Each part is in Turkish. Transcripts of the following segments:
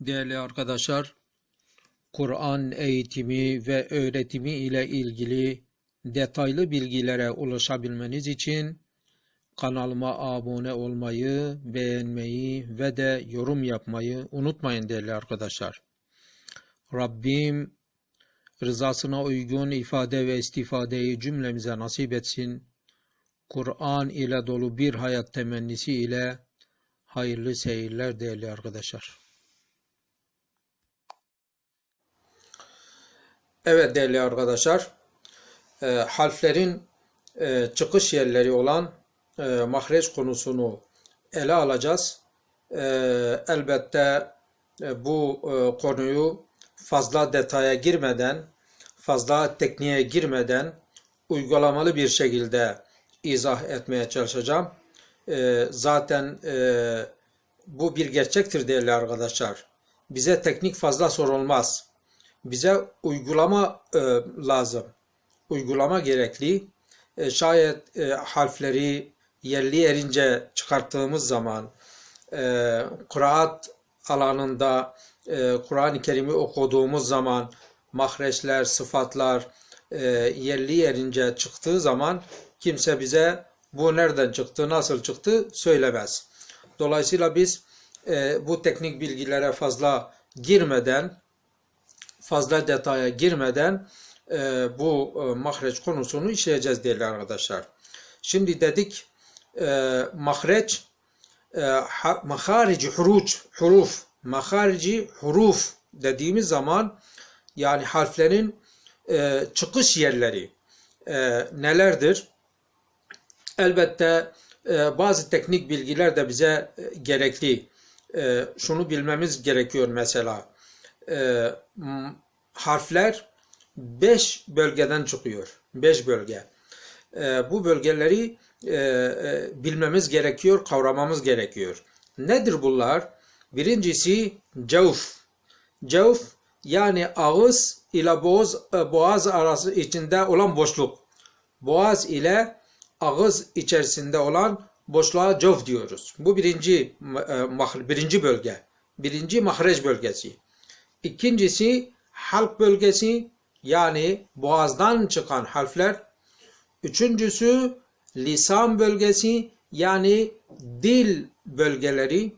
Değerli arkadaşlar, Kur'an eğitimi ve öğretimi ile ilgili detaylı bilgilere ulaşabilmeniz için kanalıma abone olmayı, beğenmeyi ve de yorum yapmayı unutmayın değerli arkadaşlar. Rabbim rızasına uygun ifade ve istifadeyi cümlemize nasip etsin. Kur'an ile dolu bir hayat temennisi ile hayırlı seyirler değerli arkadaşlar. Evet değerli arkadaşlar, e, harflerin e, çıkış yerleri olan e, mahreç konusunu ele alacağız. E, elbette e, bu e, konuyu fazla detaya girmeden, fazla tekniğe girmeden uygulamalı bir şekilde izah etmeye çalışacağım. E, zaten e, bu bir gerçektir değerli arkadaşlar. Bize teknik fazla sorulmaz bize uygulama e, lazım. Uygulama gerekli. E, şayet e, harfleri yerli yerince çıkarttığımız zaman e, Kıraat alanında e, Kur'an-ı Kerim'i okuduğumuz zaman mahreçler, sıfatlar e, yerli yerince çıktığı zaman kimse bize bu nereden çıktı, nasıl çıktı söylemez. Dolayısıyla biz e, bu teknik bilgilere fazla girmeden fazla detaya girmeden e, bu e, mahreç konusunu işleyeceğiz değerli arkadaşlar. Şimdi dedik e, mahreç e, ha, maharici huruç, huruf, maharici huruf dediğimiz zaman yani harflerin e, çıkış yerleri e, nelerdir? Elbette e, bazı teknik bilgiler de bize e, gerekli. E, şunu bilmemiz gerekiyor mesela e, harfler 5 bölgeden çıkıyor. 5 bölge. E, bu bölgeleri e, e, bilmemiz gerekiyor, kavramamız gerekiyor. Nedir bunlar? Birincisi cevf. Cevf yani ağız ile boğaz, e, boğaz arası içinde olan boşluk. Boğaz ile ağız içerisinde olan boşluğa cevf diyoruz. Bu birinci e, birinci bölge. Birinci mahreç bölgesi. İkincisi halk bölgesi yani boğazdan çıkan harfler. Üçüncüsü lisan bölgesi yani dil bölgeleri.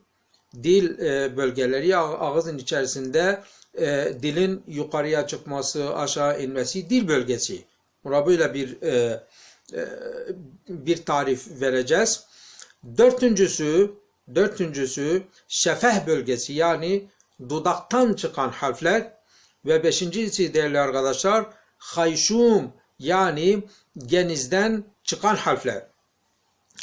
Dil e, bölgeleri ağzın içerisinde e, dilin yukarıya çıkması, aşağı inmesi dil bölgesi. Buna böyle bir e, e, bir tarif vereceğiz. Dörtüncüsü, dörtüncüsü şefeh bölgesi yani dudaktan çıkan harfler ve beşincisi değerli arkadaşlar hayşum yani genizden çıkan harfler.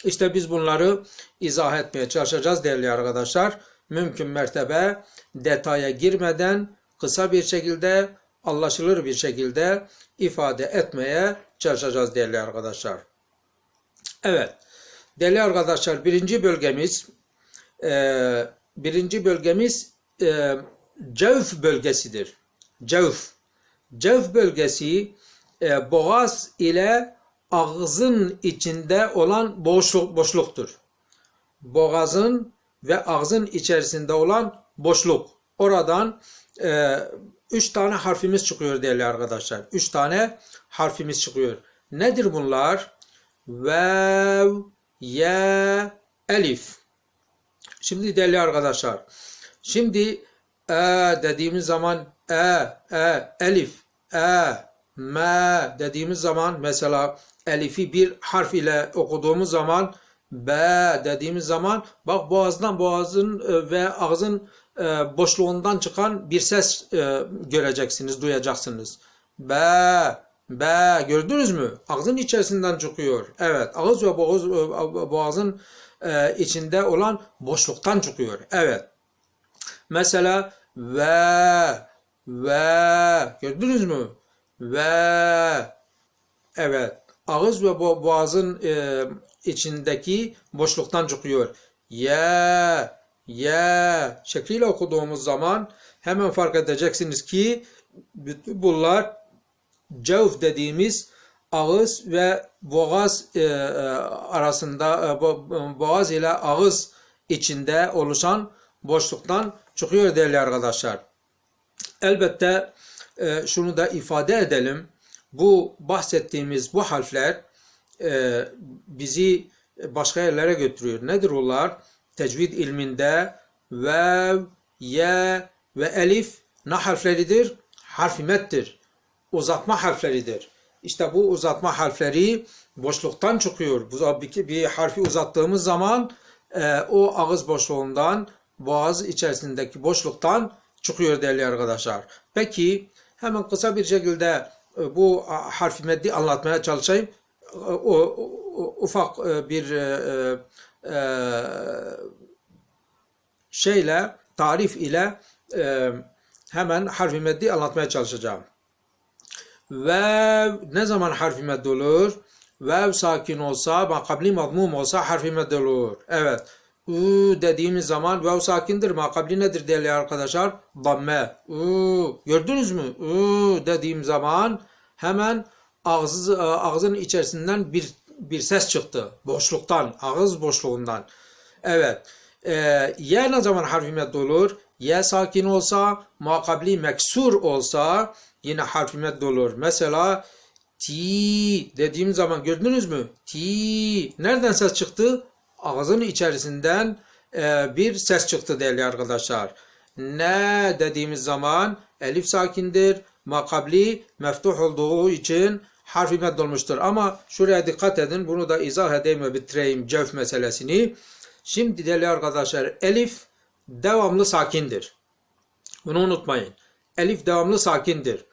İşte biz bunları izah etmeye çalışacağız değerli arkadaşlar. Mümkün mertebe detaya girmeden kısa bir şekilde anlaşılır bir şekilde ifade etmeye çalışacağız değerli arkadaşlar. Evet değerli arkadaşlar birinci bölgemiz birinci bölgemiz e, Cevf bölgesidir. Cevf. Cevf bölgesi e, boğaz ile ağzın içinde olan boşluk, boşluktur. Boğazın ve ağzın içerisinde olan boşluk. Oradan e, üç tane harfimiz çıkıyor değerli arkadaşlar. Üç tane harfimiz çıkıyor. Nedir bunlar? Vev, ye, elif. Şimdi değerli arkadaşlar. Şimdi e dediğimiz zaman e, e, elif, e, me dediğimiz zaman mesela elifi bir harf ile okuduğumuz zaman b dediğimiz zaman bak boğazdan boğazın e, ve ağzın e, boşluğundan çıkan bir ses e, göreceksiniz, duyacaksınız. B, B gördünüz mü? Ağzın içerisinden çıkıyor. Evet, ağız ve boğaz, boğazın içinde olan boşluktan çıkıyor. Evet. Mesela ve ve gördünüz mü? Ve evet ağız ve boğazın e, içindeki boşluktan çıkıyor. Ye ye şekliyle okuduğumuz zaman hemen fark edeceksiniz ki bunlar cevf dediğimiz ağız ve boğaz e, e, arasında e, boğaz ile ağız içinde oluşan boşluktan çıkıyor değerli arkadaşlar. Elbette e, şunu da ifade edelim. Bu bahsettiğimiz bu harfler e, bizi başka yerlere götürüyor. Nedir onlar? Tecvid ilminde vev, ye ve elif ne harfleridir? Harf mettir. Uzatma harfleridir. İşte bu uzatma harfleri boşluktan çıkıyor. Bir harfi uzattığımız zaman e, o ağız boşluğundan boğaz içerisindeki boşluktan çıkıyor değerli arkadaşlar. Peki hemen kısa bir şekilde e, bu harfi meddi anlatmaya çalışayım. E, o, ufak e, bir şeyle tarif ile hemen harfi meddi anlatmaya çalışacağım. Vev ne zaman harfi meddi olur? Vev sakin olsa, makabli madmum olsa harfi meddi olur. Evet. U dediğimiz zaman vev sakindir. Makabli nedir değerli arkadaşlar? Damme. U. Gördünüz mü? U dediğim zaman hemen ağız, ağzın içerisinden bir bir ses çıktı. Boşluktan, ağız boşluğundan. Evet. Ee, ye ne zaman harfi meddi olur? Ye sakin olsa, makabli meksur olsa yine harfi meddi olur. Mesela ti dediğim zaman gördünüz mü? Ti. Nereden ses çıktı? Ağzın içerisinden e, bir ses çıktı değerli arkadaşlar. Ne dediğimiz zaman elif sakindir. Makabli meftuh olduğu için harfi med olmuştur. Ama şuraya dikkat edin. Bunu da izah edeyim ve bitireyim cevf meselesini. Şimdi değerli arkadaşlar elif devamlı sakindir. Bunu unutmayın. Elif devamlı sakindir.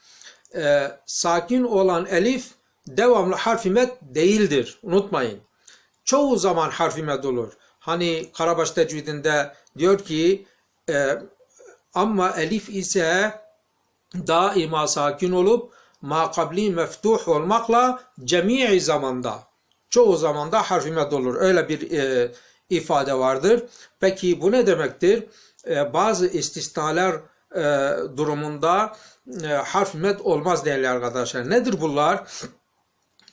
Ee, sakin olan elif devamlı harfi med değildir. Unutmayın. Çoğu zaman harfi med olur. Hani Karabaş tecvidinde diyor ki e, ama elif ise daima sakin olup makabli meftuh olmakla cemii zamanda çoğu zamanda harfi med olur. Öyle bir e, ifade vardır. Peki bu ne demektir? E, bazı istisnalar e, durumunda e, harf med olmaz değerli arkadaşlar. Nedir bunlar?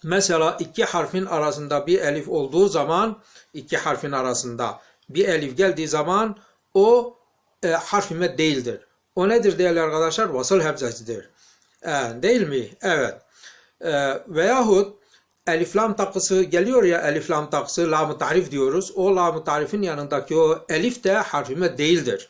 Mesela iki harfin arasında bir elif olduğu zaman iki harfin arasında bir elif geldiği zaman o e, harf med değildir. O nedir değerli arkadaşlar? Vasıl hemzesidir. E, değil mi? Evet. E, veyahut elif lam takısı geliyor ya elif lam takısı lam tarif diyoruz. O lam tarifin yanındaki o elif de harfime değildir.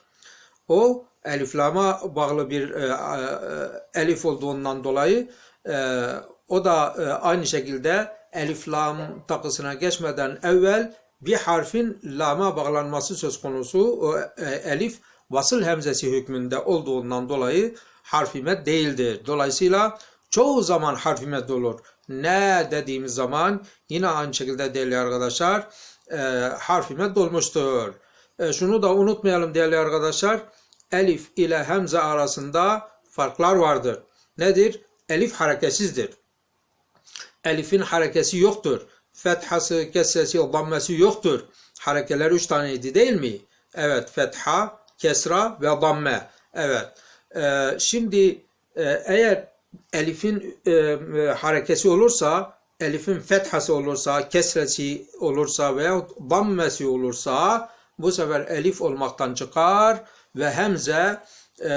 O elif lama bağlı bir e, e, elif olduğundan dolayı e, o da e, aynı şekilde elif lam takısına geçmeden evvel bir harfin lama bağlanması söz konusu. O e, elif vasıl hemzesi hükmünde olduğundan dolayı harfime değildir. Dolayısıyla çoğu zaman harfime olur. Ne dediğimiz zaman yine aynı şekilde değerli arkadaşlar e, harfime dolmuştur. E, şunu da unutmayalım değerli arkadaşlar. Elif ile hemze arasında farklar vardır. Nedir? Elif hareketsizdir. Elif'in harekesi yoktur. Fethası, kesresi, dammesi yoktur. Harekeler üç taneydi değil mi? Evet, fetha, kesra ve damme. Evet. Ee, şimdi e, eğer elifin e, e, harekesi olursa, elifin fethası olursa, kesresi olursa veya dammesi olursa bu sefer elif olmaktan çıkar ve hemze e,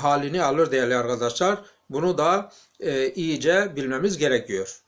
halini alır değerli arkadaşlar. Bunu da e, iyice bilmemiz gerekiyor.